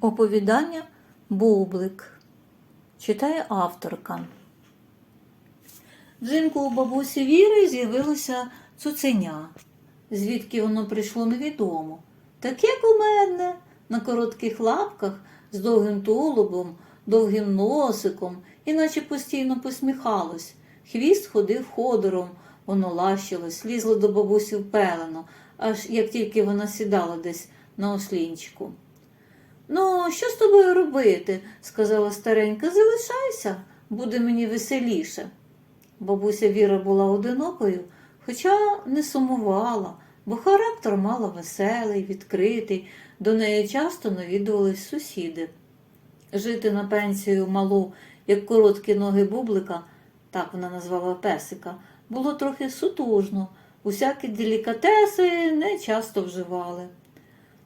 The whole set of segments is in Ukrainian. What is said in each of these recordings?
Оповідання Бублик. Читає авторка. Взимку у бабусі Віри з'явилося цуценя. Звідки воно прийшло невідомо. Таке кумедне, на коротких лапках, з довгим тулубом, довгим носиком, іначе постійно посміхалось. Хвіст ходив ходором, воно лащилось, лізло до бабусі в аж як тільки вона сідала десь на ослінчику. Ну, що з тобою робити? сказала старенька, залишайся, буде мені веселіше. Бабуся Віра була одинокою, хоча не сумувала, бо характер мала веселий, відкритий, до неї часто навідувались сусіди. Жити на пенсію малу, як короткі ноги бублика, так вона назвала песика, було трохи сутужно, усякі делікатеси не часто вживали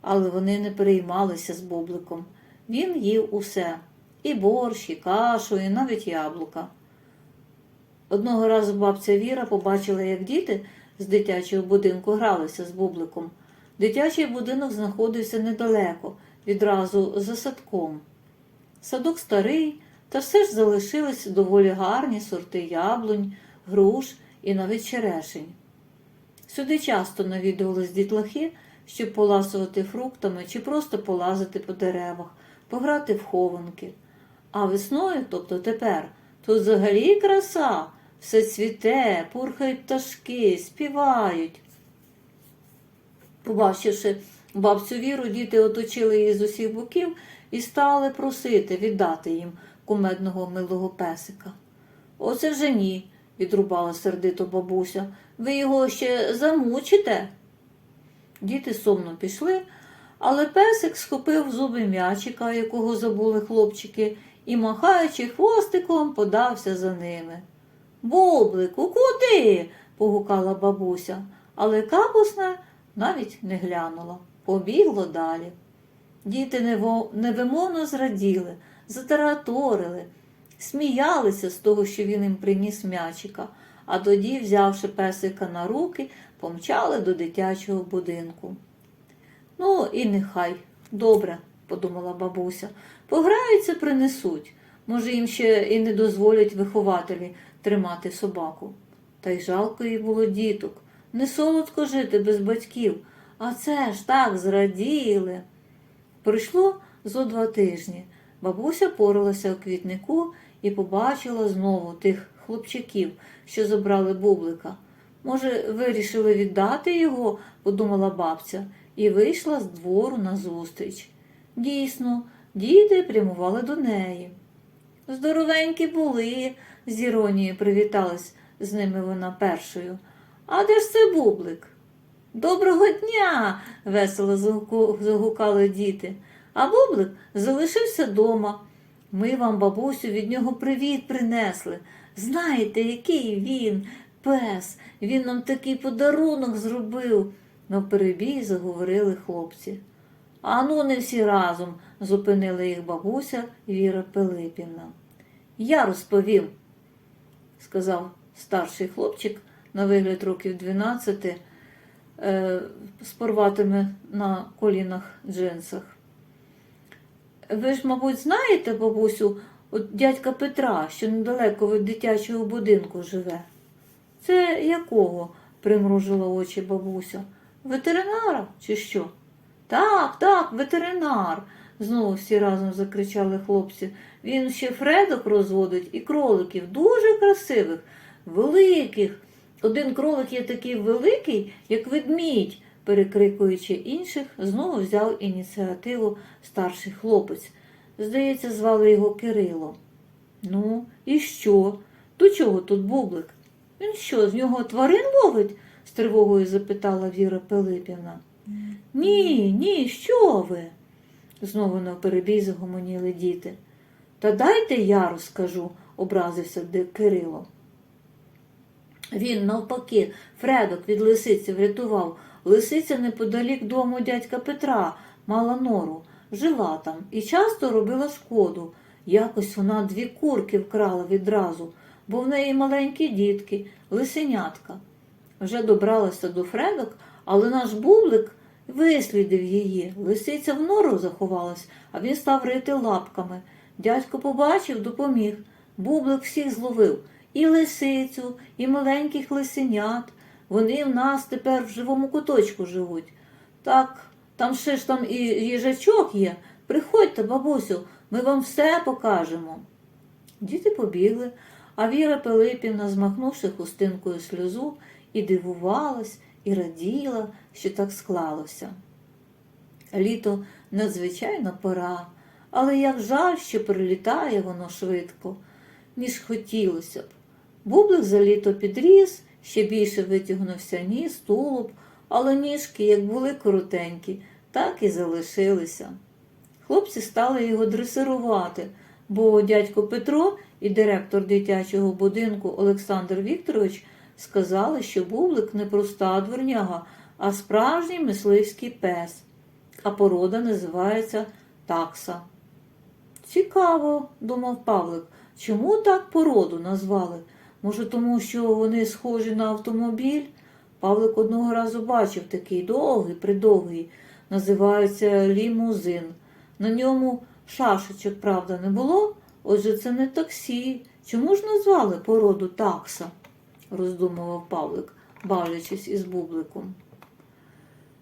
але вони не переймалися з бубликом. Він їв усе і борщ, і кашу, і навіть яблука. Одного разу бабця Віра побачила, як діти з дитячого будинку гралися з бубликом. Дитячий будинок знаходився недалеко, відразу за садком. Садок старий, та все ж залишились доволі гарні сорти яблунь, груш і навіть черешень. Сюди часто навідувались дітлахи, щоб поласувати фруктами чи просто полазити по деревах, пограти в хованки. А весною, тобто тепер, тут взагалі краса, все цвіте, пурхають пташки, співають. Побачивши бабцю Віру, діти оточили її з усіх боків і стали просити віддати їм кумедного милого песика. Оце вже ні, відрубала сердито бабуся. Ви його ще замучите. Діти сумно пішли, але песик схопив зуби м'ячика, якого забули хлопчики, і, махаючи хвостиком, подався за ними. Бублику, куди? погукала бабуся, але капусне навіть не глянула, побігло далі. Діти невимовно зраділи, затараторили, сміялися з того, що він їм приніс м'ячика, а тоді, взявши песика на руки, помчали до дитячого будинку. Ну, і нехай, добре, подумала бабуся, пограються, принесуть. Може, їм ще і не дозволять вихователі тримати собаку. Та й жалко їй було діток. Не солодко жити без батьків, а це ж так зраділи. Пройшло зо два тижні. Бабуся поралася у квітнику і побачила знову тих хлопчиків, що забрали бублика. Може, вирішили віддати його, подумала бабця, і вийшла з двору назустріч. Дійсно, діти прямували до неї. Здоровенькі були, з іронією привіталась з ними вона першою. А де ж це бублик? Доброго дня! весело загукали діти. А бублик залишився дома. Ми вам, бабусю, від нього привіт принесли. Знаєте, який він, пес, він нам такий подарунок зробив, навперебій заговорили хлопці. Ану, не всі разом, зупинила їх бабуся Віра Пилипівна. Я розповім, сказав старший хлопчик на вигляд років 12, е, з порватими на колінах джинсах. Ви ж, мабуть, знаєте, бабусю, от дядька Петра, що недалеко від дитячого будинку живе. Це якого? примружила очі бабуся. Ветеринара чи що? Так, так, ветеринар. Знову всі разом закричали хлопці. Він ще фредок розводить і кроликів, дуже красивих, великих. Один кролик є такий великий, як ведмідь, перекрикуючи інших, знову взяв ініціативу старший хлопець. Здається, звали його Кирило. Ну, і що? До чого тут бублик? Він що, з нього тварин ловить? з тривогою запитала Віра Пилипівна. Ні, ні, що ви? знову навперебій загомоніли діти. Та дайте я розкажу, образився Кирило. Він, навпаки, Фредок від лисиці врятував. Лисиця неподалік дому дядька Петра мала нору, жила там і часто робила шкоду. Якось вона дві курки вкрала відразу, бо в неї маленькі дітки, лисенятка. Вже добралася до Фредок, але наш бублик Вислідив її. Лисиця в нору заховалась, а він став рити лапками. Дядько побачив, допоміг. Бублик всіх зловив і лисицю, і маленьких лисенят. Вони в нас тепер в живому куточку живуть. Так, там ще ж там і їжачок є. Приходьте, бабусю, ми вам все покажемо. Діти побігли, а Віра Пилипівна, змахнувши хустинкою сльозу, і дивувалась, і раділа, що так склалося. Літо надзвичайна пора, але як жаль, що прилітає воно швидко, ніж хотілося б. Бублик за літо підріс, ще більше витягнувся ніс, тулуб, але ніжки, як були коротенькі, так і залишилися. Хлопці стали його дресирувати, бо дядько Петро і директор дитячого будинку Олександр Вікторович сказали, що бублик не проста дворняга, а справжній мисливський пес, а порода називається такса. Цікаво, думав Павлик, чому так породу назвали? Може, тому що вони схожі на автомобіль? Павлик одного разу бачив такий довгий, придовгий, називається лімузин. На ньому шашечок, правда, не було, отже, це не таксі. Чому ж назвали породу такса? роздумував Павлик, бавлячись із бубликом.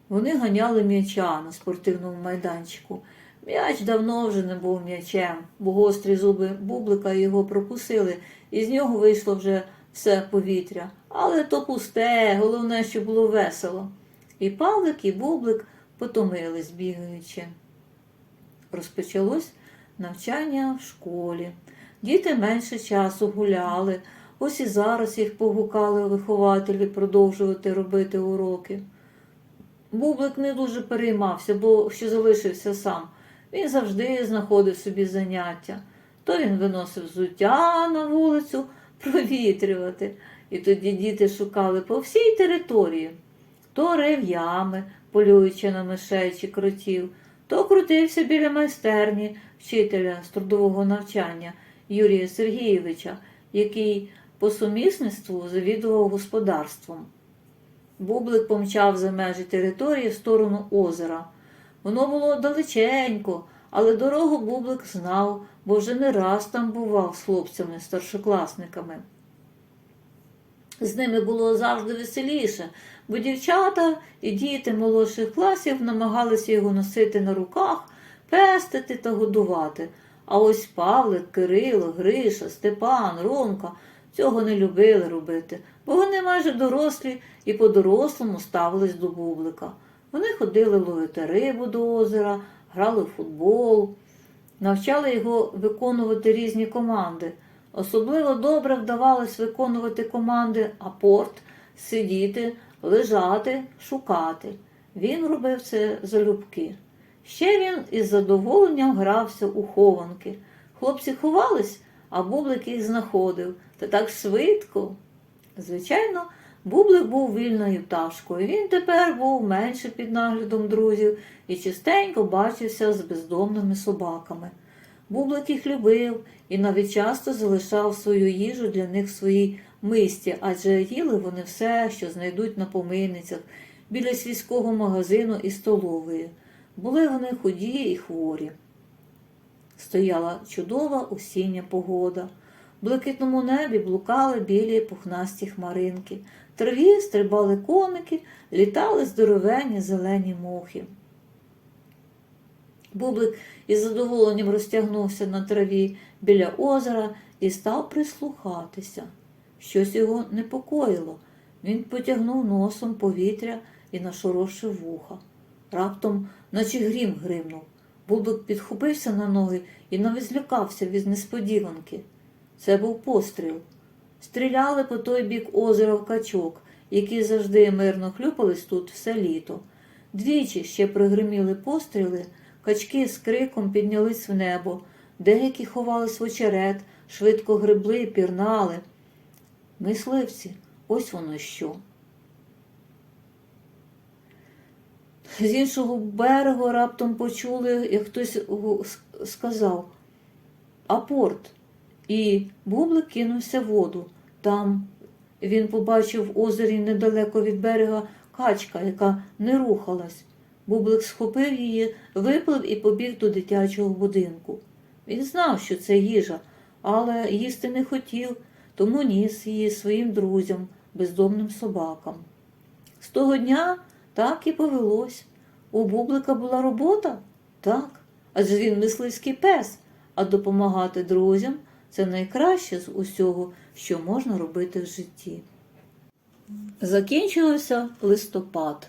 Вони ганяли м'яча на спортивному майданчику. М'яч давно вже не був м'ячем, бо гострі зуби бублика його прокусили, і з нього вийшло вже все повітря. Але то пусте, головне, що було весело. І Павлик, і бублик потомились, бігаючи. Розпочалось навчання в школі. Діти менше часу гуляли, ось і зараз їх погукали вихователі продовжувати робити уроки. Бублик не дуже переймався, бо що залишився сам. Він завжди знаходив собі заняття. То він виносив взуття на вулицю провітрювати. І тоді діти шукали по всій території. То рев ями, полюючи на мишей чи кротів, то крутився біля майстерні вчителя з трудового навчання Юрія Сергійовича, який по сумісництву завідував господарством. Бублик помчав за межі території в сторону озера. Воно було далеченько, але дорогу Бублик знав, бо вже не раз там бував з хлопцями-старшокласниками. З ними було завжди веселіше, бо дівчата і діти молодших класів намагалися його носити на руках, пестити та годувати. А ось Павлик, Кирило, Гриша, Степан, Ромка цього не любили робити, бо вони майже дорослі і по-дорослому ставились до бублика. Вони ходили ловити рибу до озера, грали в футбол, навчали його виконувати різні команди. Особливо добре вдавалось виконувати команди апорт, сидіти, лежати, шукати. Він робив це залюбки. Ще він із задоволенням грався у хованки. Хлопці ховались, а бублик їх знаходив. Та так швидко. Звичайно, бублик був вільною пташкою. Він тепер був менше під наглядом друзів і частенько бачився з бездомними собаками. Бублик їх любив і навіть часто залишав свою їжу для них в своїй мисті, адже їли вони все, що знайдуть на помийницях, біля сільського магазину і столової. Були вони худі і хворі. Стояла чудова осіння погода. В блакитному небі блукали білі пухнасті хмаринки, траві стрибали коники, літали здоровенні зелені мухи. Бублик із задоволенням розтягнувся на траві біля озера і став прислухатися. Щось його непокоїло. Він потягнув носом повітря і нашорошив вуха. Раптом, наче грім гримнув. Бублик підхопився на ноги і навіть злякався від несподіванки. Це був постріл. Стріляли по той бік озера в качок, які завжди мирно хлюпались тут все літо. Двічі ще пригриміли постріли, качки з криком піднялись в небо, деякі ховались в очерет, швидко гребли, пірнали. Мисливці, ось воно що. З іншого берегу раптом почули, як хтось сказав апорт. І бублик кинувся в воду. Там він побачив в озері недалеко від берега качка, яка не рухалась. Бублик схопив її, виплив і побіг до дитячого будинку. Він знав, що це їжа, але їсти не хотів, тому ніс її своїм друзям, бездомним собакам. З того дня так і повелось. У Бублика була робота? Так. Адже він мисливський пес, а допомагати друзям це найкраще з усього, що можна робити в житті. Закінчилося листопад.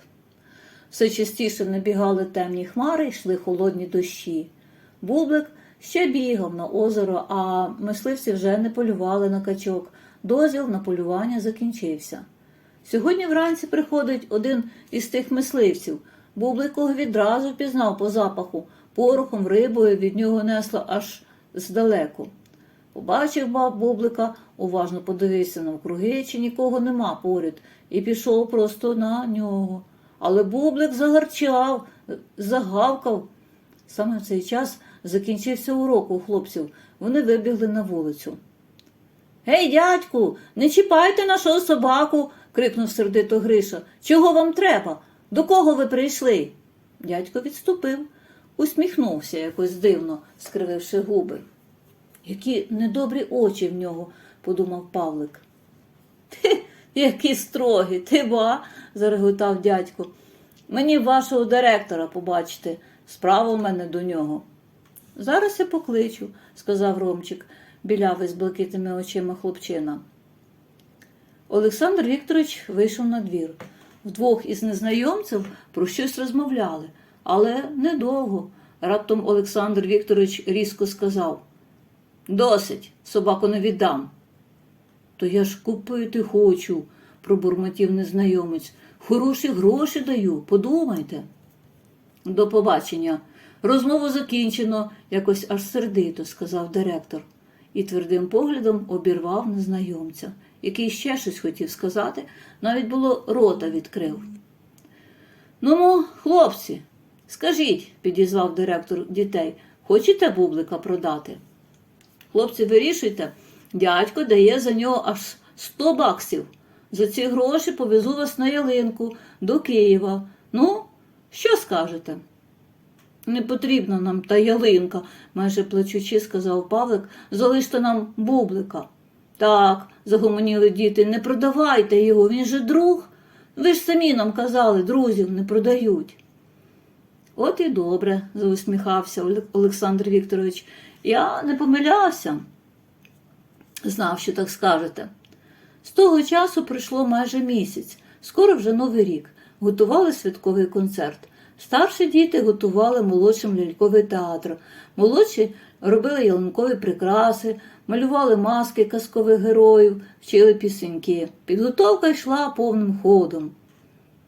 Все частіше набігали темні хмари, йшли холодні дощі. Бублик ще бігав на озеро, а мисливці вже не полювали на качок. Дозвіл на полювання закінчився. Сьогодні вранці приходить один із тих мисливців. Бублик відразу впізнав по запаху, порохом, рибою від нього несло аж здалеку. Побачив баб Бублика, уважно подивився навкруги, чи нікого нема поряд, і пішов просто на нього. Але Бублик загарчав, загавкав. Саме в цей час закінчився урок у хлопців. Вони вибігли на вулицю. Гей, дядьку, не чіпайте нашого собаку, крикнув сердито Гриша. Чого вам треба? До кого ви прийшли? Дядько відступив, усміхнувся якось дивно, скрививши губи. Які недобрі очі в нього, подумав Павлик. Ти, які строгі, ти ба, зареготав дядько. Мені вашого директора побачити, справа в мене до нього. Зараз я покличу, сказав Ромчик, білявий з блакитними очима хлопчина. Олександр Вікторович вийшов на двір. Вдвох із незнайомців про щось розмовляли, але недовго. Раптом Олександр Вікторович різко сказав Досить, собаку не віддам. То я ж купити хочу, пробурмотів незнайомець. Хороші гроші даю, подумайте. До побачення. Розмову закінчено, якось аж сердито, сказав директор, і твердим поглядом обірвав незнайомця, який ще щось хотів сказати, навіть було рота відкрив. Ну, хлопці, скажіть, підізвав директор дітей, хочете бублика продати? Хлопці, вирішуйте, дядько дає за нього аж 100 баксів. За ці гроші повезу вас на ялинку до Києва. Ну, що скажете? Не потрібна нам та ялинка, майже плачучи, сказав Павлик, залиште нам бублика. Так, загомоніли діти, не продавайте його, він же друг. Ви ж самі нам казали, друзів не продають. От і добре, заусміхався Олександр Вікторович. Я не помилявся. Знав, що так скажете. З того часу пройшло майже місяць, скоро вже новий рік. Готували святковий концерт. Старші діти готували молодшим ляльковий театр. Молодші робили ялинкові прикраси, малювали маски казкових героїв, вчили пісеньки. Підготовка йшла повним ходом.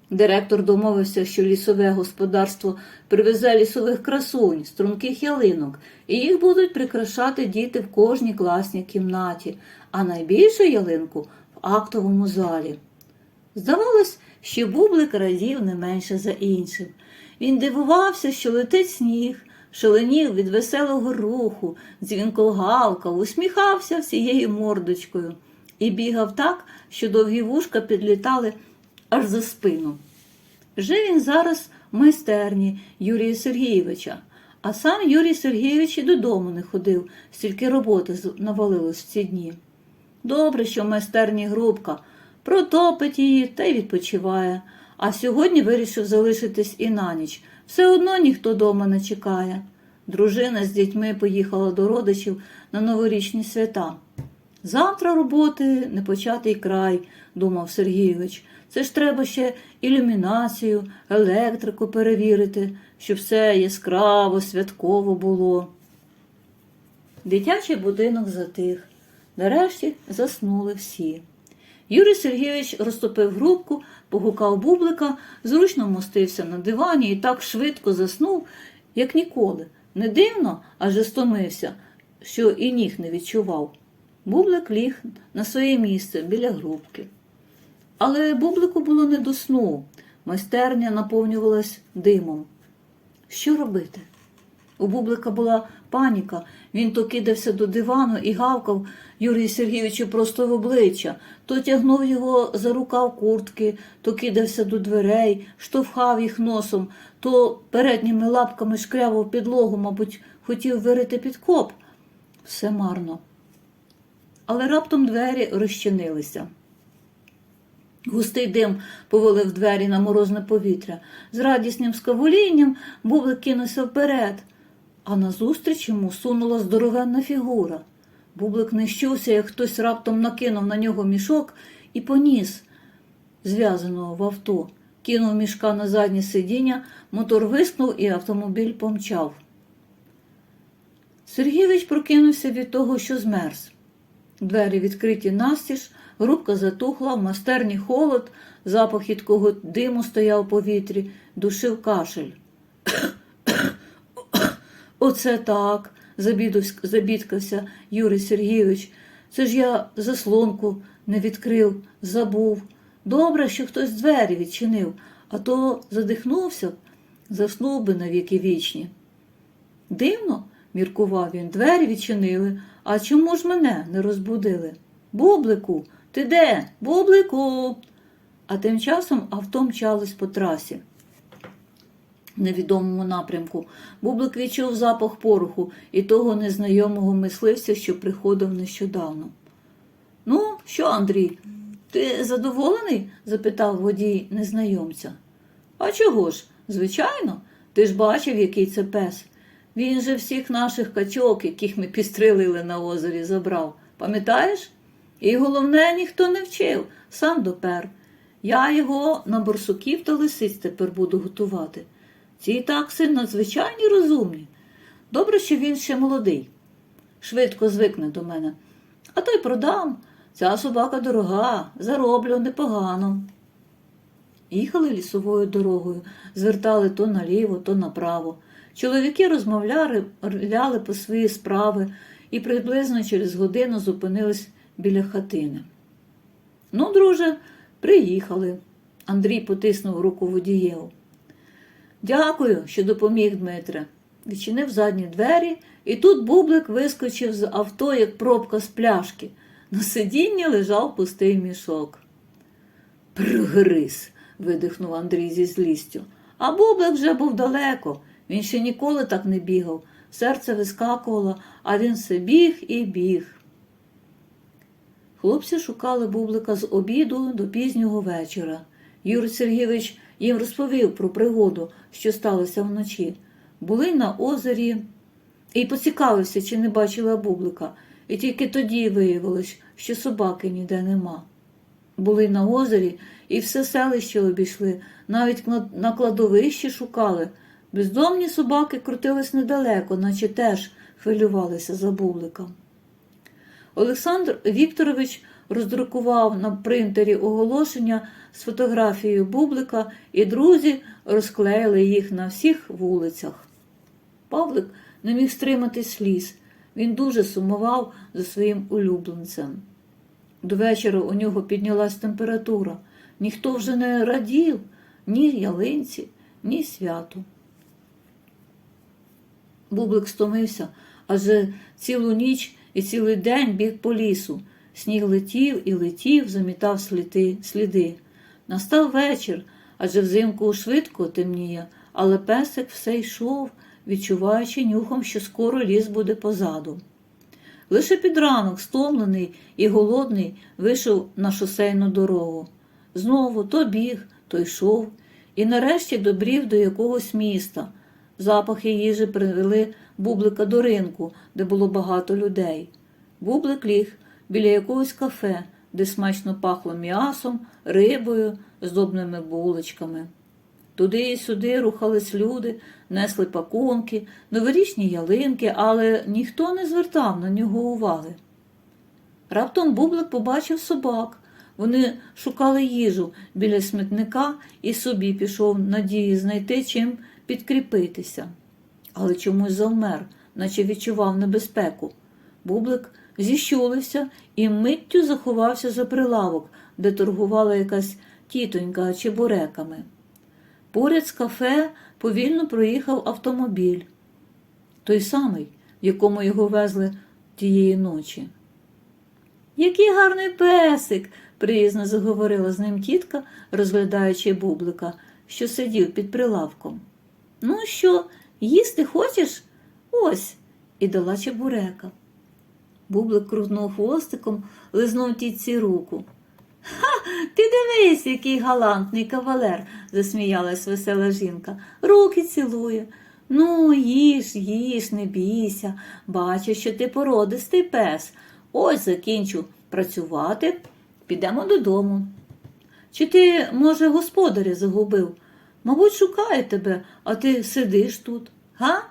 Директор домовився, що лісове господарство привезе лісових красунь, струнких ялинок, і їх будуть прикрашати діти в кожній класній кімнаті, а найбільшу ялинку в актовому залі. Здавалось, що бублик радів не менше за іншим. Він дивувався, що летить сніг, шаленів від веселого руху, дзвінко гавкав, усміхався всією мордочкою і бігав так, що довгі вушка підлітали аж за спину. Жив він зараз в майстерні Юрія Сергійовича, а сам Юрій Сергійович і додому не ходив, стільки роботи навалилось в ці дні. Добре, що в майстерні грубка, протопить її та й відпочиває, а сьогодні вирішив залишитись і на ніч. Все одно ніхто дома не чекає. Дружина з дітьми поїхала до родичів на новорічні свята. Завтра роботи непочатий край, думав Сергійович. Це ж треба ще ілюмінацію, електрику перевірити, щоб все яскраво, святково було. Дитячий будинок затих. Нарешті заснули всі. Юрій Сергійович розтопив грубку, погукав бублика, зручно вмостився на дивані і так швидко заснув, як ніколи. Не дивно, аже стомився, що і ніг не відчував. Бублик ліг на своє місце біля грубки. Але бублику було не до сну. Майстерня наповнювалась димом. Що робити? У Бублика була паніка. Він то кидався до дивану і гавкав Юрію Сергійовичу просто в обличчя, то тягнув його за рукав куртки, то кидався до дверей, штовхав їх носом, то передніми лапками шкрявав підлогу, мабуть, хотів вирити підкоп. Все марно. Але раптом двері розчинилися. Густий дим повалив двері на морозне повітря. З радісним скавулінням Бублик кинувся вперед, а назустріч йому сунула здоровенна фігура. Бублик не щувся, як хтось раптом накинув на нього мішок і поніс, зв'язаного в авто. Кинув мішка на заднє сидіння, мотор виснув і автомобіль помчав. Сергійович прокинувся від того, що змерз. Двері відкриті настіж, грубка затухла, в мастерні холод, запах їдкого диму стояв у повітрі, душив кашель. Оце так, забідкався Юрій Сергійович. Це ж я заслонку не відкрив, забув. Добре, що хтось двері відчинив, а то задихнувся, б, заснув би навіки вічні. Дивно, міркував він, двері відчинили, а чому ж мене не розбудили? Бублику, ти де? Бублику. А тим часом авто мчалось по трасі. Невідомому напрямку Бублик відчув запах пороху і того незнайомого мисливця, що приходив нещодавно. Ну, що, Андрій, ти задоволений? запитав водій незнайомця. А чого ж? Звичайно, ти ж бачив, який це пес. Він же всіх наших качок, яких ми підстрелили на озері, забрав. Пам'ятаєш? І головне, ніхто не вчив, сам допер. Я його на борсуків та лисиць тепер буду готувати. Ці такси надзвичайні розумні. Добре, що він ще молодий. Швидко звикне до мене. А то й продам. Ця собака дорога, зароблю непогано. Їхали лісовою дорогою, звертали то наліво, то направо. Чоловіки розмовляли по свої справи і приблизно через годину зупинились біля хатини. Ну, друже, приїхали. Андрій потиснув руку водієву. Дякую, що допоміг Дмитре. Відчинив задні двері, і тут бублик вискочив з авто, як пробка з пляшки. На сидінні лежав пустий мішок. Прогриз, видихнув Андрій зі злістю. А бублик вже був далеко. Він ще ніколи так не бігав. Серце вискакувало, а він все біг і біг. Хлопці шукали бублика з обіду до пізнього вечора. Юрій Сергійович їм розповів про пригоду, що сталося вночі. Були на озері і поцікавився, чи не бачила бублика, і тільки тоді виявилось, що собаки ніде нема. Були на озері і все селище обійшли, навіть на кладовищі шукали. Бездомні собаки крутились недалеко, наче теж хвилювалися за бублика. Олександр Вікторович роздрукував на принтері оголошення з фотографією бублика, і друзі розклеїли їх на всіх вулицях. Павлик не міг стримати сліз. Він дуже сумував за своїм улюбленцем. До вечора у нього піднялась температура. Ніхто вже не радів ні ялинці, ні святу. Бублик стомився, адже цілу ніч і цілий день біг по лісу. Сніг летів і летів, замітав сліди. сліди. Настав вечір, адже взимку швидко темніє, але песик все йшов, відчуваючи нюхом, що скоро ліс буде позаду. Лише під ранок, стомлений і голодний, вийшов на шосейну дорогу. Знову то біг, то йшов, і нарешті добрів до якогось міста. Запахи їжі привели бублика до ринку, де було багато людей. Бублик ліг біля якогось кафе, де смачно пахло м'ясом, рибою, здобними булочками. Туди і сюди рухались люди, несли пакунки, новорічні ялинки, але ніхто не звертав на нього уваги. Раптом Бублик побачив собак. Вони шукали їжу біля смітника і собі пішов надії знайти чим підкріпитися. Але чомусь завмер, наче відчував небезпеку. Бублик зіщулився і миттю заховався за прилавок, де торгувала якась тітонька чебуреками. Поряд з кафе повільно проїхав автомобіль. той самий, в якому його везли тієї ночі. Який гарний песик, приязно заговорила з ним тітка, розглядаючи бублика, що сидів під прилавком. Ну що, їсти хочеш? Ось, і дала чебурека. Бублик крутнув хвостиком, лизнув тітці руку. Ха, ти дивись, який галантний кавалер, засміялась весела жінка. Руки цілує. Ну, їж, їж, не бійся. Бачу, що ти породистий пес. Ось закінчу працювати, підемо додому. Чи ти, може, господаря загубив? Мабуть, шукає тебе, а ти сидиш тут, га?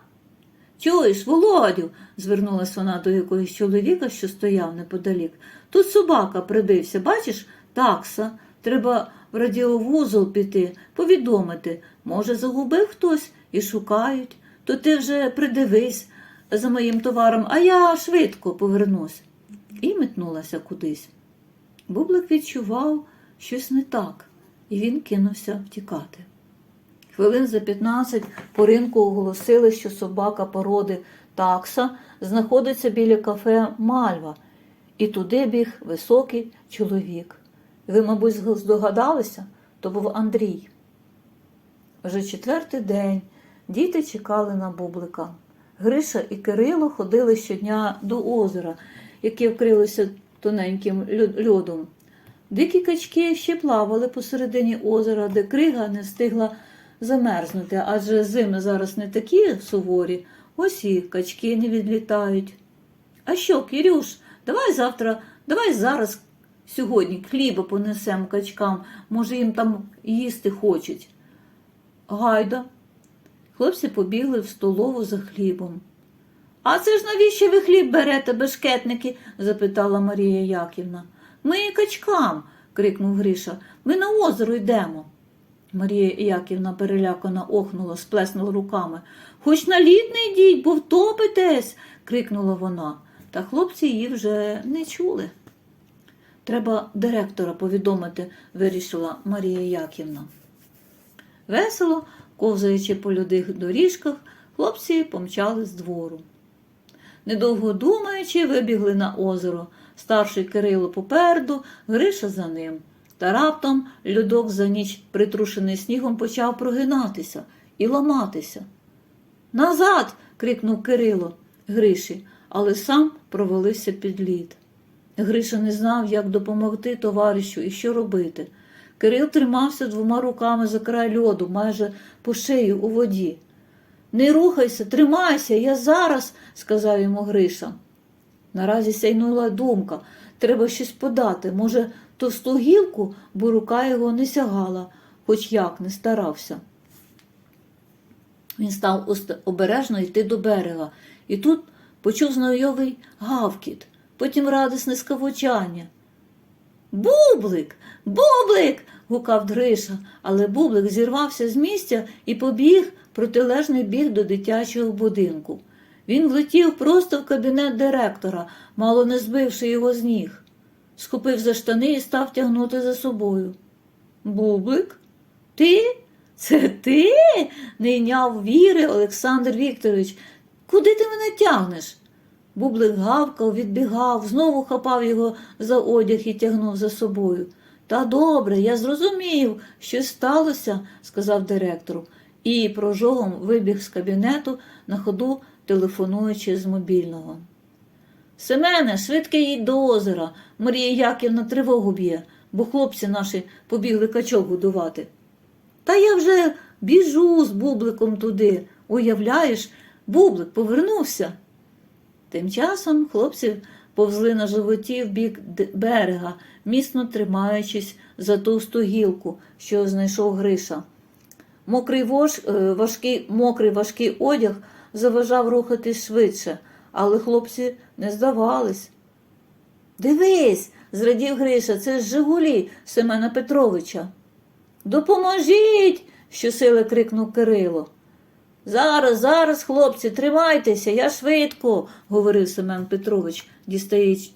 Чуєш, Володю, звернулась вона до якогось чоловіка, що стояв неподалік. Тут собака прибився, бачиш, такса. Треба в радіовузол піти, повідомити. Може, загубив хтось і шукають. То ти вже придивись за моїм товаром, а я швидко повернусь. І метнулася кудись. Бублик відчував щось не так, і він кинувся втікати. Хвилин за 15 по ринку оголосили, що собака породи такса знаходиться біля кафе Мальва, і туди біг високий чоловік. Ви, мабуть, здогадалися, то був Андрій. Вже четвертий день діти чекали на бублика. Гриша і Кирило ходили щодня до озера, яке вкрилося тоненьким льодом. Дикі качки ще плавали посередині озера, де крига не встигла замерзнути, адже зими зараз не такі суворі, ось і качки не відлітають. А що, Кірюш, давай завтра, давай зараз, сьогодні хліба понесемо качкам, може їм там їсти хочуть. Гайда. Хлопці побігли в столову за хлібом. А це ж навіщо ви хліб берете, бешкетники? запитала Марія Яківна. Ми качкам, крикнув Гриша. Ми на озеро йдемо. Марія Яківна перелякано охнула, сплеснула руками. Хоч на лід не йдіть, бо втопитесь, крикнула вона. Та хлопці її вже не чули. Треба директора повідомити, вирішила Марія Яківна. Весело, ковзаючи по людих доріжках, хлопці помчали з двору. Недовго думаючи, вибігли на озеро. Старший Кирило попереду, Гриша за ним. Та раптом льодок за ніч, притрушений снігом, почав прогинатися і ламатися. Назад. крикнув Кирило Гриші, але сам провалився під лід. Гриша не знав, як допомогти товаришу і що робити. Кирил тримався двома руками за край льоду, майже по шию у воді. Не рухайся, тримайся, я зараз, сказав йому Гриша. Наразі сяйнула думка треба щось подати. Може, товсту гілку, бо рука його не сягала, хоч як не старався. Він став обережно йти до берега, і тут почув знайомий гавкіт, потім радісне скавучання. Бублик, бублик. гукав Гриша, але бублик зірвався з місця і побіг протилежний біг до дитячого будинку. Він влетів просто в кабінет директора, мало не збивши його з ніг. Схопив за штани і став тягнути за собою. Бублик? Ти? Це ти? не йняв віри Олександр Вікторович. Куди ти мене тягнеш? Бублик гавкав, відбігав, знову хапав його за одяг і тягнув за собою. Та добре, я зрозумів, що сталося, сказав директору, і прожогом вибіг з кабінету на ходу, телефонуючи з мобільного. Семене, швидко їдь до озера. Марія Яківна тривогу б'є, бо хлопці наші побігли качок будувати. Та я вже біжу з бубликом туди. Уявляєш, бублик повернувся. Тим часом хлопці повзли на животі в бік берега, міцно тримаючись за товсту гілку, що знайшов Гриша. Мокрий, вож, е, важкий, мокрий важкий одяг заважав рухатись швидше, але хлопці не здавались. Дивись, зрадів Гриша, це ж Жигулі Семена Петровича. Допоможіть. щосили крикнув Кирило. Зараз, зараз, хлопці, тримайтеся, я швидко, говорив Семен Петрович,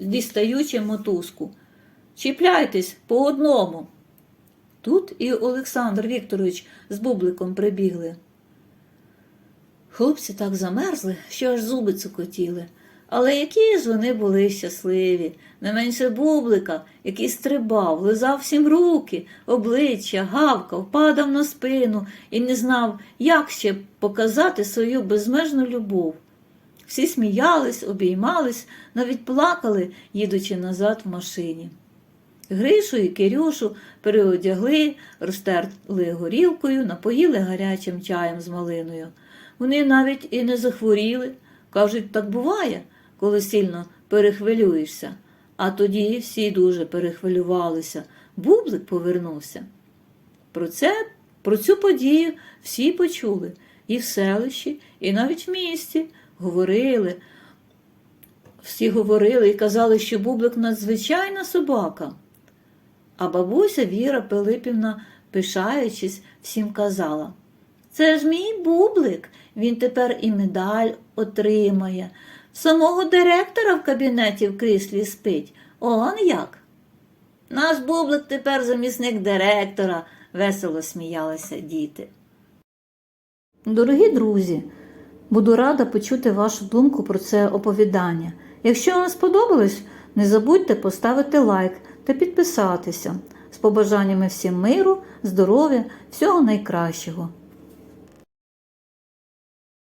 дістаючи, мотузку. Чіпляйтесь по одному. Тут і Олександр Вікторович з бубликом прибігли. Хлопці так замерзли, що аж зуби цокотіли. Але які ж вони були щасливі, не менше бублика, який стрибав, лизав всім руки, обличчя, гавкав, падав на спину і не знав, як ще показати свою безмежну любов. Всі сміялись, обіймались, навіть плакали, їдучи назад в машині. Гришу і Кирюшу переодягли, розтерли горілкою, напоїли гарячим чаєм з малиною. Вони навіть і не захворіли. Кажуть, так буває, коли сильно перехвилюєшся. А тоді всі дуже перехвилювалися. Бублик повернувся. Про це, про цю подію всі почули і в селищі, і навіть в місті. Говорили, всі говорили і казали, що бублик надзвичайна собака. А бабуся Віра Пилипівна, пишаючись, всім казала Це ж мій бублик, він тепер і медаль отримає. Самого директора в кабінеті в кріслі спить. Он як? Наш бублик тепер замісник директора, весело сміялися діти. Дорогі друзі, буду рада почути вашу думку про це оповідання. Якщо вам сподобалось, не забудьте поставити лайк та підписатися. З побажаннями всім миру, здоров'я, всього найкращого.